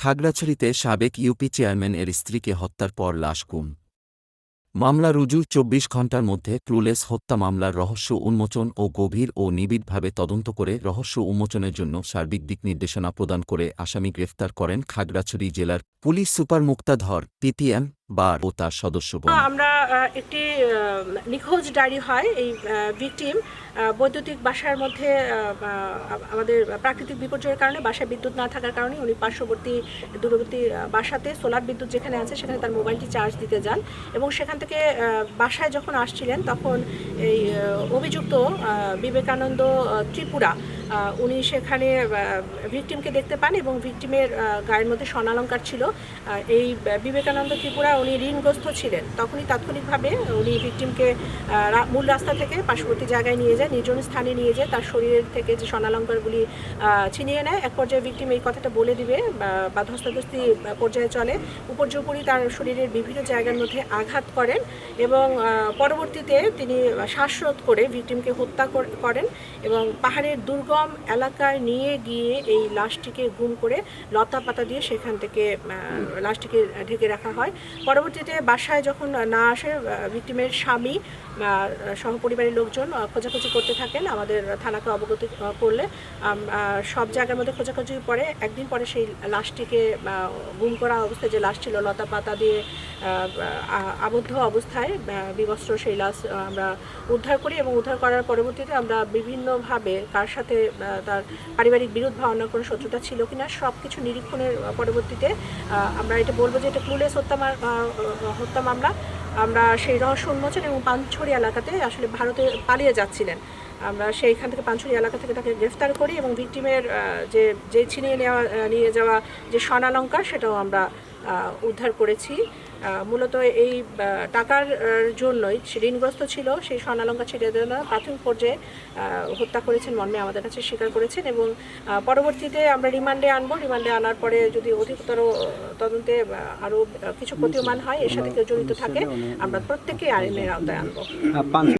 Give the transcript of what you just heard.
খাগড়াছড়িতে সাবেক UP chairman এর স্ত্রীকে হত্যার পর লাশ গুম। মামলা রুজু চব্বিশ ঘণ্টার মধ্যে ক্লুলেস হত্যা মামলার রহস্য উন্মোচন ও গভীর ও নিবিড়ভাবে তদন্ত করে রহস্য উন্মোচনের জন্য সার্বিক দিক নির্দেশনা প্রদান করে আসামি গ্রেফতার করেন খাগড়াছড়ি জেলার police super Muktadhar PTM bar ও তার সদস্যগণ আমরা একটি নিখোঁজ ডায়েরি হয় এই ভিকটিম বৈদ্যুতিক বাসার মধ্যে আমাদের প্রাকৃতিক বিপর্যয়ের কারণে বাসায় বিদ্যুৎ না থাকার কারণে উনি পার্শ্ববর্তী দূরবর্তী বাসাতে সোলার বিদ্যুৎ যেখানে আছে সেখানে তার মোবাইলটি চার্জ দিতে যান এবং সেখান থেকে বাসায় যখন আসছিলেন তখন এই অভিযুক্ত বিবেকানন্দ ত্রিপুরা উনি সেখানে ভিকটিমকে দেখতে পান এবং ভিকটিমের গায়ের মধ্যে স্বর্ণালঙ্কার ছিল। এই বিবেকানন্দ ত্রিপুরা উনি ঋণগ্রস্ত ছিলেন। তখনই তাৎক্ষণিকভাবে উনি ভিকটিমকে মূল রাস্তা থেকে পার্শ্ববর্তী জায়গায় নিয়ে যায়, নির্জন স্থানে নিয়ে যায়, তার শরীরের থেকে যে স্বর্ণালঙ্কারগুলি ছিনিয়ে নেয়, এক পর্যায়ে ভিকটিম এই কথাটা বলে দিবে, বা- ধস্তাধস্তি পর্যায়ে চলে। উপর্যুপরি তার শরীরের বিভিন্ন জায়গার মধ্যে আঘাত করেন এবং পরবর্তীতে তিনি শ্বাসরোধ করে ভিকটিমকে হত্যা করেন এবং পাহাড়ের দুর্গম এলাকায় নিয়ে গিয়ে এই লাশটিকে গুম করে লতা পাতা দিয়ে সেখান থেকে লাশটিকে ঢেকে রাখা হয়। পরবর্তীতে বাসায় যখন না আসে ভিকটিমের স্বামী সহপরিবারের লোকজন খোঁজাখুঁজি করতে থাকেন, আমাদের থানাকে অবগত করলে সব জায়গার মধ্যে খোঁজাখুঁজি পরে, একদিন পরে সেই লাশটিকে গুম করা অবস্থায় যে লাশ ছিল, লতা পাতা দিয়ে আবদ্ধ অবস্থায় বিবস্ত্র সেই লাশ আমরা উদ্ধার করি এবং উদ্ধার করার পরবর্তীতে আমরা বিভিন্নভাবে কার সাথে তার পারিবারিক বিরোধ বা অন্য কোনো শত্রুতা ছিল কিনা সব কিছু নিরীক্ষণের পরবর্তীতে আমরা এটা বলব যে এটা ক্লুলেস হত্যা হত্যা মামলা। আমরা সেই রহস্য উন্মোচন এবং পাঞ্ছড়ি এলাকাতে আসলে ভারতে পালিয়ে যাচ্ছিলেন। আমরা সেইখান থেকে পাঞ্চুরি এলাকা থেকে তাকে গ্রেফতার করি এবং ভিক্টিমের যে যে ছিনিয়ে নেওয়া নিয়ে যাওয়া যে স্বর্ণালঙ্কার, সেটাও আমরা উদ্ধার করেছি। মূলত এই টাকার জন্যই ঋণগ্রস্ত ছিল সেই স্বর্ণালঙ্কা দেওয়া প্রাথমিক পর্যায়ে হত্যা করেছেন মর্মে আমাদের কাছে স্বীকার করেছেন এবং পরবর্তীতে আমরা রিমান্ডে আনব। রিমান্ডে আনার পরে যদি অধিকতর তদন্তে আরও কিছু প্রতীয়মান হয় এর সাথে কেউ জড়িত থাকে আমরা প্রত্যেকেই আইনের আওতায় আনব।